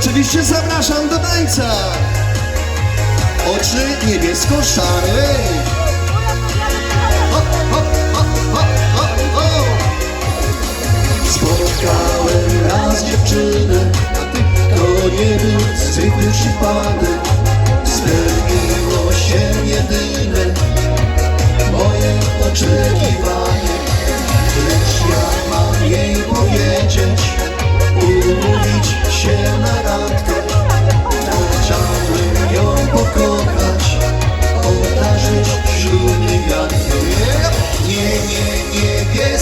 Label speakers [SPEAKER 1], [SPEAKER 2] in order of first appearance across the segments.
[SPEAKER 1] oczywiście zapraszam do tańca. Oczy hop. Spotkałem raz dziewczynę, to nie był zwykły przypadek.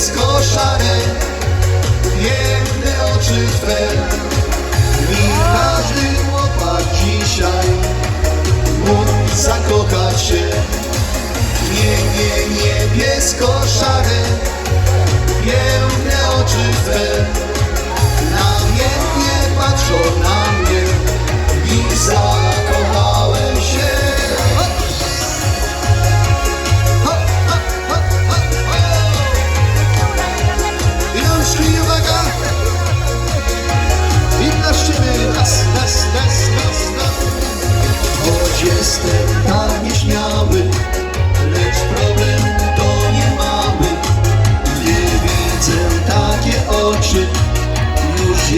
[SPEAKER 1] Niebiesko-szare, piękne oczy Twe, i każdy chłopak dzisiaj mógł zakochać się.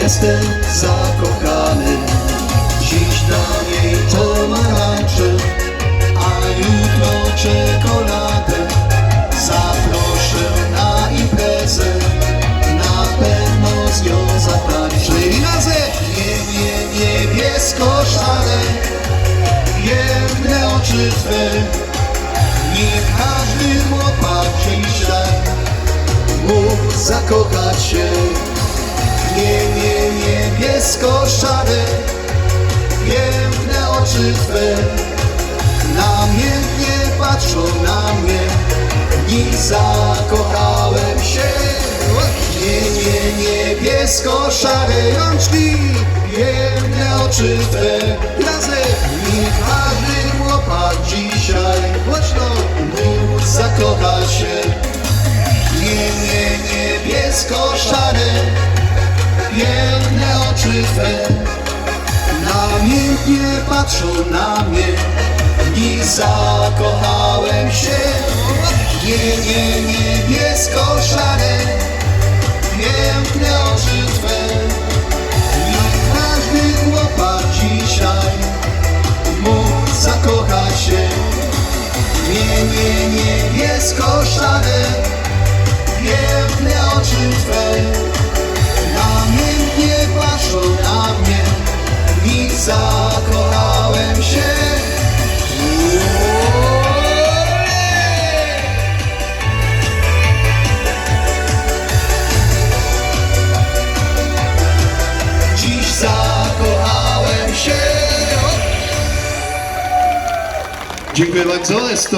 [SPEAKER 1] Jestem zakochany. Dziś dam jej pomarańcze, a jutro czekoladę. Zaproszę na imprezę, na pewno z nią zatańczę. I razem! Nie, nie, niebiesko-szare, piękne oczy Twe. Nie każdy chłopak dzisiaj mógł zakochać się. Nie, niebiesko-szare, piękne oczy Twe. Namiętnie patrzą na mnie i zakochałem się. Nie, nie, niebiesko-szare rączki, piękne oczy Twe. Razem nie każdy chłopak dzisiaj głośno mógł zakochać się. Nie, nie, niebiesko-szare, piękne oczy Twe. Namiętnie patrzą na mnie i zakochałem się. Nie, nie, niebiesko-szare, piękne oczy Twe. I każdy chłopak dzisiaj mógł zakochać się. Nie, nie, niebiesko-szare, piękne oczy Dziś zakochałem się. Dziękuję bardzo, jest to